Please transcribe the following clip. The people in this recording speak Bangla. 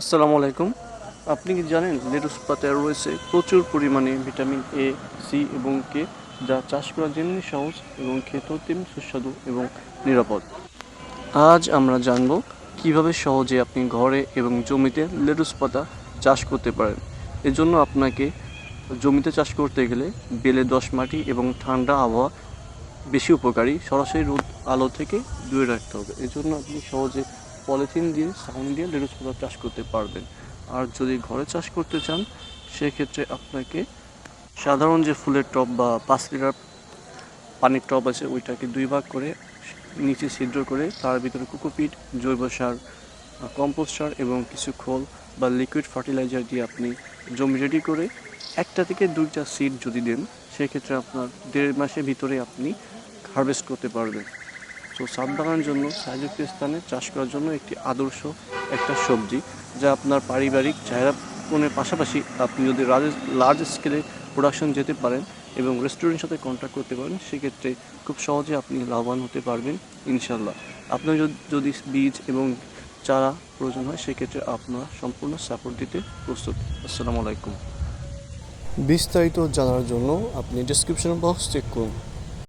আসসালামু আলাইকুম। আপনি কি জানেন, লেটুস পাতায় রয়েছে প্রচুর পরিমাণে ভিটামিন এ সি এবং কে যা চাষ করা যেমনি সহজ এবং খেতেও তেমনি সুস্বাদু এবং নিরাপদ। আজ আমরা জানব কীভাবে সহজে আপনি ঘরে এবং জমিতে লেটুস পাতা চাষ করতে পারেন। এজন্য আপনাকে জমিতে চাষ করতে গেলে বেলে দশ মাটি এবং ঠান্ডা আবহাওয়া বেশি উপকারী। সরাসরি রোদ আলো থেকে দূরে রাখতে হবে। এজন্য আপনি সহজে পলিথিন দিয়ে সাউন্ড দিয়ে লেটুস পাতা চাষ করতে পারবেন। আর যদি ঘরে চাষ করতে চান, সেক্ষেত্রে আপনাকে সাধারণ যে ফুলের টব বা পাঁচ লিটার পানির টব আছে, ওইটাকে দুই ভাগ করে নিচে ছিদ্র করে তার ভিতরে কোকোপিট, জৈব সার, কম্পোস্ট সার এবং কিছু খোল বা লিকুইড ফার্টিলাইজার দিয়ে আপনি জমি রেডি করে একটা থেকে দুইটা সিড যদি দেন, সেক্ষেত্রে আপনার দেড় মাসের ভিতরে আপনি হারভেস্ট করতে পারবেন। তো সাত বাগানের জন্য সাহায্যযুক্ত স্থানে চাষ করার জন্য একটি আদর্শ একটা সবজি, যা আপনার পারিবারিক চাহিদা পূরণের পাশাপাশি আপনি যদি লার্জ স্কেলে প্রোডাকশন যেতে পারেন এবং রেস্টুরেন্টের সাথে কন্ট্যাক্ট করতে পারেন, সেক্ষেত্রে খুব সহজে আপনি লাভবান হতে পারবেন ইনশাল্লাহ আপনার যদি বীজ এবং চারা প্রয়োজন হয়, সেক্ষেত্রে আপনার সম্পূর্ণ সাপোর্ট দিতে প্রস্তুত। আসসালামু আলাইকুম। বিস্তারিত জানার জন্য আপনি ডিসক্রিপশন বক্স চেক করুন।